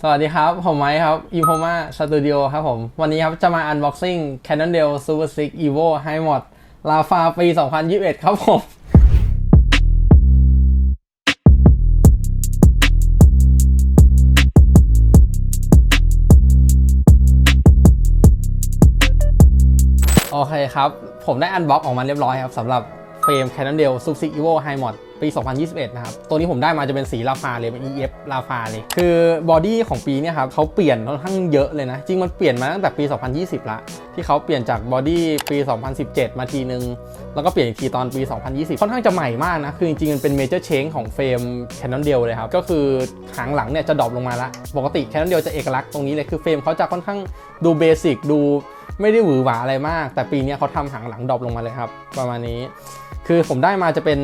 สวัสดีครับ ผมไมค์ครับ i m p o m a Studio ครับผม วันนี้ครับจะมา unboxing Cannondale Super 6 Evo High Mod Lava ปี 2021 ครับผมโอเคครับ ผมได้อันบ็อกออกมาเรียบร้อยครับสำหรับ เฟรม Cannondale Super 6 Evo High Mod ปี 2021 นะครับ ตัวนี้ผมได้มาจะเป็นสีลาฟาเลย เป็น EF ลาฟาเลย คือบอดี้ของปีเนี้ครับเขาเปลี่ยนค่อนข้างเยอะเลยนะ จริงมันเปลี่ยนมาตั้งแต่ปี 2020 ละ ที่เขาเปลี่ยนจากบอดี้ปี 2017 มาทีนึง แล้วก็เปลี่ยนอีกทีตอนปี 2020 ค่อนข้างจะใหม่มากนะ คือจริงๆ มันเป็นเมเจอร์เชนของเฟรม Cannondale เลยครับ ก็คือหางหลังเนี่ยจะดรอปลงมาละ ปกติ Cannondale จะเอกลักษณ์ตรงนี้เลย คือเฟรมเขาจะค่อนข้างดูเบสิกดูไม่ได้หวือหวาอะไรมาก แต่ปีนี้เขาทำหางหลังดรอปลงมาเลยครับ ประมาณนี้ คือผมได้มาจะเป็น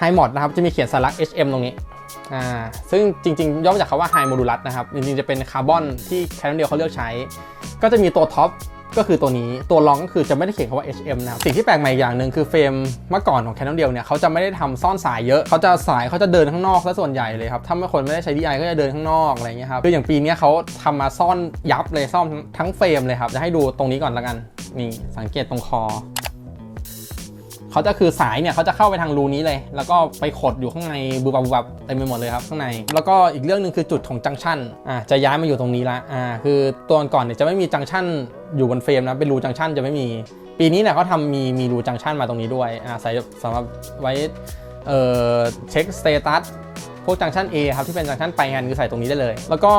High Mod นะครับ จะมีเขียนสลัก HM ตรงนี้ อ่า ซึ่งจริงๆ ย่อมาจากคำว่า High Modulus นะครับ จริงๆ จะเป็นคาร์บอนที่ Cannondale เขาเลือกใช้ ก็จะมีตัวท็อปก็คือตัวนี้ ตัวรองก็คือจะไม่ได้เขียนคำว่า HM นะครับสิ่งที่แปลกใหม่อย่างหนึ่งคือเฟรมเมื่อก่อนของ Cannondale เนี่ยเขาจะไม่ได้ทำซ่อนสายเยอะ เขาจะสายเขาจะเดินข้างนอกซะส่วนใหญ่เลยครับ ถ้าไม่คนไม่ได้ใช้ DI ก็จะเดินข้างนอกอะไรเงี้ยครับ คืออย่างปีนี้เขาทำมาซ่อนยับเลยซ่อนทั้งเฟรมเลยครับ จะให้ดูตรงนี้ก่อนละกัน นี่สังเกตตรงคอ เขาจะคือสายเนี่ยเขาจะเข้าไปทางรูนี้เลย แล้วก็ไปขดอยู่ข้างในบูบับบูบับเต็มไปหมดเลยครับข้างใน แล้วก็อีกเรื่องหนึ่งคือจุดของจังชันอ่าจะย้ายมาอยู่ตรงนี้ละอ่าคือตัวก่อนเนี่ยจะไม่มีจังชันอยู่บนเฟรมนะเป็นรูจังชันจะไม่มี ปีนี้เนี่ยเขาทำมีมีรูจังชันมาตรงนี้ด้วยอ่าใส่สำหรับไว้ เอ่อเช็คสเตตัสพวกจังชัน A ครับที่เป็นจังชันไปงานคือใส่ตรงนี้ได้เลย แล้วก็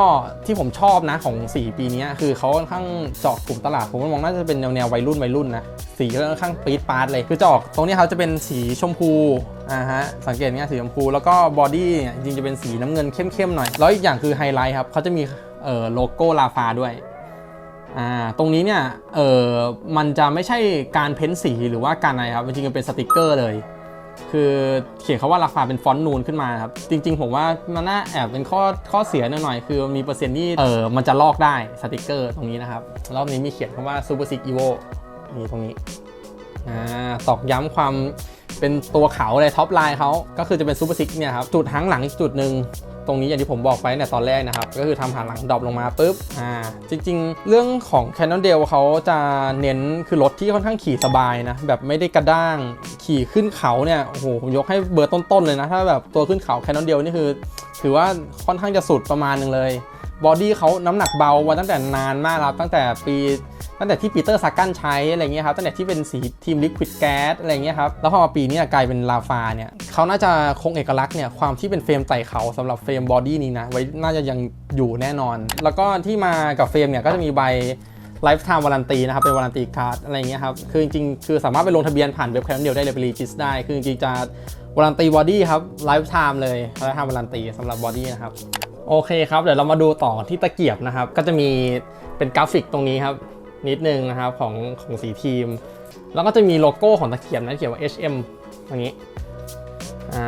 ที่ผมชอบนะของสีปีนี้คือเขาค่อนข้างเจาะกลุ่มตลาด ผมมองน่าจะเป็นแนวแนววัยรุ่นวัยรุ่นนะสีก็ค่อนข้างปี๊ดปาร์ตเลยคือจะอกตรงนี้เขาจะเป็นสีชมพูอ่าฮะสังเกตง่ายสีชมพูแล้วก็บอดี้เนี่ยจริงจะเป็นสีน้ำเงินเข้มๆหน่อย แล้วอีกอย่างคือไฮไลท์ครับเขาจะมีเอ่อโลโก้ลาฟาด้วยอ่าตรงนี้เนี่ยเออมันจะไม่ใช่การเพ้นสีหรือว่าการอะไรครับจริงๆเป็นสติกเกอร์เลย คือเขียนคาว่าราคาเป็นฟอนต์นูนขึ้นมาครับจริง ๆ ผมว่ามันน่าแอบเป็นข้อข้อเสียหน่อยๆคือมีเปอร์เซ็นต์ที่เออมันจะลอกได้สติกเกอร์ตรงนี้นะครับรอบนี้มีเขียนคาว่า Super Six Evo นี่ตรงนี้อ่าตอกย้ำความเป็นตัวเขาเลยท็อปไลน์เขาก็คือจะเป็นซูเปอร์ซิกเนี่ยครับจุดหางหลังอีกจุดหนึ่ง รงนี้อย่างที่ผมบอกไปเนี่ยตอนแรกนะครับ ก็คือทำหานหลังดรอปลงมาปุ๊บอ่าจริง ๆ เรื่องของ Cannondale เขาจะเน้นคือรถที่ค่อนข้างขี่สบายนะแบบไม่ได้กระด้างขี่ขึ้นเขาเนี่ยโอ้โหผมยกให้เบอร์ต้นๆเลยนะถ้าแบบตัวขึ้นเขา Cannondale นี่คือ ถือว่าค่อนข้างจะสุดประมาณหนึ่งเลย บอดี้เขาน้ำหนักเบามาตั้งแต่นานมากแล้วตั้งแต่ปีตั้งแต่ที่ปีเตอร์ซากันใช้อะไรเงี้ยครับตั้งแต่ที่เป็นสีทีมลิควิดแก๊สอะไรเงี้ยครับแล้วพอมาปีนี้กลายเป็นลาฟาเนี่ยเขาน่าจะคงเอกลักษณ์เนี่ยความที่เป็นเฟรมไต่เขาสำหรับเฟรมบอดี้นี้นะไว้น่าจะยังอยู่แน่นอน แล้วก็ที่มากับเฟรมเนี่ยก็จะมีใบไลฟ์ไทม์วารันตีนะครับ เป็นวารันตีการ์ดอะไรเงี้ยครับ คือจริงๆ คือสามารถไปลงทะเบียนผ่านเว็บแคมเดียวได้เลยไปรีจิสได้ คือจริงๆจะวารันตีบอดี้ครับไลฟ์ไทม์เลยไลฟ์ไทม์วารันตีสำหรับบอดี้นะครับ โอเคครับเดี๋ยวเรามาดูต่อที่ตะเกียบนะครับ ก็จะมีเป็นกราฟิกตรงนี้ครับ นิดนึงนะครับของของสีทีม แล้วก็จะมีโลโก้ของตะเกียบนะเขียนว่า HM ตรงนี้อ่า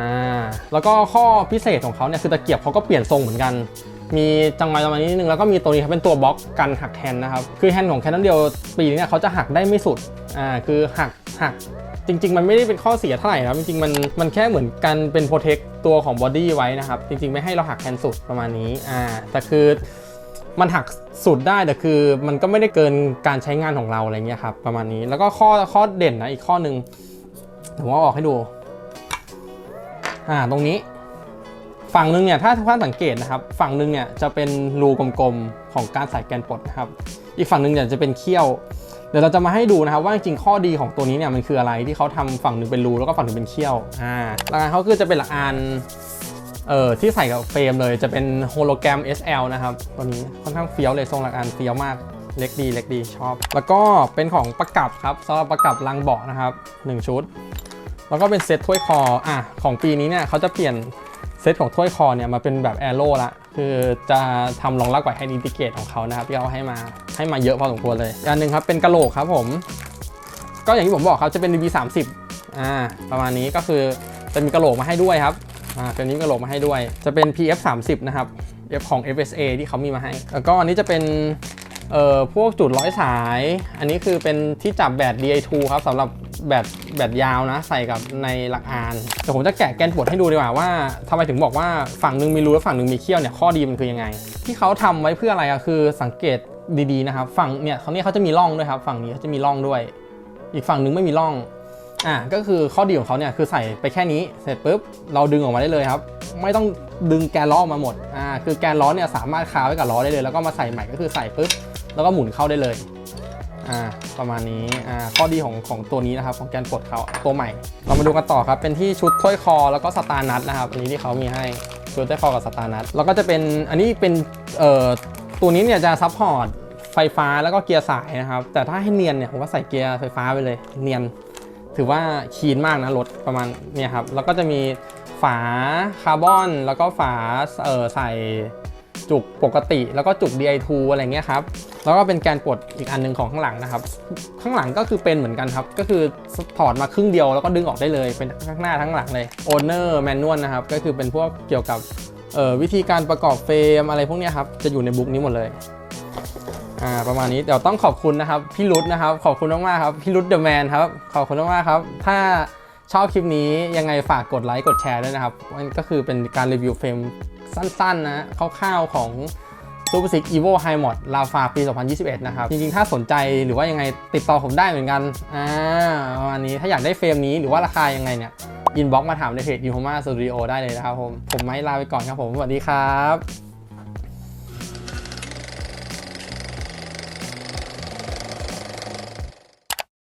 แล้วก็ข้อพิเศษของเขาเนี่ยคือตะเกียบเขาก็เปลี่ยนทรงเหมือนกัน มีจังหวะประมาณนิดนึงแล้วก็มีตัวนี้ครับเป็นตัวบล็อกกันหักแฮนด์นะครับคือแฮนด์ของแคนนอนเดียวปีนี้เนี่ยเขาจะหักได้ไม่สุดอ่าคือหักหัก จริง ๆ มันไม่ได้เป็นข้อเสียเท่าไหร่นะจริงๆมันมันแค่เหมือนกันเป็นโปรเทคตัวของบอดี้ไว้นะครับ จริง ๆ ไม่ให้เราหักแฮนด์สุดประมาณนี้อ่าแต่คือมันหักสุดได้แต่คือมันก็ไม่ได้เกินการใช้งานของเราอะไรเงี้ยครับประมาณนี้แล้วก็ข้อข้อเด่นนะอีกข้อหนึ่งผมว่าออกให้ดูอ่าตรงนี้ ฝั่งหนึ่งเนี่ยถ้าทุกท่านสังเกตนะครับ ฝั่งหนึ่งเนี่ยจะเป็นรูกลมๆของการใส่แกนปลดนะครับ อีกฝั่งหนึ่งเนี่ยจะเป็นเขี้ยว ดี๋ยวเราจะมาให้ดูนะครับว่าจริงข้อดีของตัวนี้เนี่ยมันคืออะไรที่เขาทำฝั่งหนึ่งเป็นรูแล้วก็ฝั่งหนึ่งเป็นเขี้ยวอ่าหลักการเขาคือจะเป็นหลักอันเอ่อที่ใส่กับเฟรมเลยจะเป็นโฮโลแกรม SL นะครับตัวนี้ค่อนข้างเฟี้ยวเลยทรงหลักอันเฟี้ยวมากเล็กดีเล็กดีชอบ แล้วก็เป็นของประกับครับสำหรับประกับรังเบาะนะครับหนึ่งชุด แล้วก็เป็นเซตถ้วยคออะของปีนี้เนี่ยเขาจะเปลี่ยน เซตของถ้วยคอเนี่ยมาเป็นแบบแอโร่ละคือจะทำรองรับกับแฮนด์อินทิเกตของเขานะครับที่เขาให้มาให้มาเยอะพอสมควรเลยอันหนึ่งครับเป็นกระโหลกครับผม ก็อย่างที่ผมบอกครับจะเป็น DB 30 อ่าประมาณนี้ก็คือจะมีกระโหลกมาให้ด้วยครับอ่าเป็นนี้กระโหลกมาให้ด้วย จะเป็น PF 30 นะครับของ FSA ที่เขามีมาให้ แล้วก็อันนี้จะเป็นเอ่อพวกจุดร้อยสาย อันนี้คือเป็นที่จับแบต DI2 ครับสำหรับ แบตแบตยาวนะ ใส่กับในหลักอานแต่ผมจะแกะแกนปลดให้ดูดีกว่าว่าทำไมถึงบอกว่าฝั่งหนึ่งมีรูและฝั่งหนึ่งมีเขี้ยวเนี่ยข้อดีมันคือยังไง ที่เขาทำไว้เพื่ออะไรอะคือสังเกตดีๆนะครับฝั่งเนี่ยเขาเนี่ยเขาจะมีร่องด้วยครับฝั่งนี้เขาจะมีร่องด้วย อีกฝั่งหนึ่งไม่มีร่องอะก็คือข้อดีของเขาเนี่ยคือใส่ไปแค่นี้เสร็จปุ๊บเราดึงออกมาได้เลยครับ ไม่ต้องดึงแกนล้อออกมาหมดอ่าคือแกนล้อเนี่ยสามารถคาไว้กับล้อได้เลย แล้วก็มาใส่ใหม่ก็คือใส่ปุ๊บแล้วก็หมุนเข้าได้เลย อ่าประมาณนี้อ่าข้อดีของของตัวนี้นะครับของแกนปลดเขาตัวใหม่ เรามาดูกันต่อครับ เป็นที่ชุดถ้วยคอแล้วก็สตาร์นัทนะครับอันนี้ที่เขามีให้ชุดถ้วยคอกับสตาร์นัทแล้วก็จะเป็นอันนี้เป็นเอ่อตัวนี้เนี่ยจะซัพพอร์ตไฟฟ้าแล้วก็เกียร์สายนะครับ แต่ถ้าให้เนียนเนี่ยผมว่าใส่เกียร์ไฟฟ้าไปเลยเนียน ถือว่าคีนมากนะรถประมาณเนี่ยครับแล้วก็จะมีฝาคาร์บอนแล้วก็ฝาเออใส่ จุกปกติ แล้วก็จุก DI2 อะไรเงี้ยครับ แล้วก็เป็นแกนปลดอีกอันหนึงของข้างหลังนะครับ ข้างหลังก็คือเป็นเหมือนกันครับ ก็คือถอดมาครึ่งเดียวแล้วก็ดึงออกได้เลย เป็นข้างหน้าทั้งหลังเลย Owner Manual นะครับ ก็คือเป็นพวกเกี่ยวกับวิธีการประกอบเฟรมอะไรพวกนี้ครับ จะอยู่ในบุ๊กนี้หมดเลยอ่าประมาณนี้เดี๋ยวต้องขอบคุณนะครับ พี่รุดนะครับ ขอบคุณมากๆครับ พี่รุดเดอะแมนครับ ขอบคุณมากๆครับ ถ้า ชอบคลิปนี้ยังไงฝากกดไลค์กดแชร์ด้วยนะครับมันก็คือเป็นการรีวิวเฟรมสั้นๆนะคร่าวๆของ Super 6 Evo High Mod Lava ปี 2021 นะครับ จริงๆ ถ้าสนใจหรือว่ายังไงติดต่อผมได้เหมือนกัน อ่าประมาณนี้ถ้าอยากได้เฟรมนี้หรือว่าราคายังไงเนี่ย อินบ็อกมาถามในเพจ y o h o m a Studio ได้เลยนะครับผม ผมไม่ลาไปก่อนครับผม สวัสดีครับ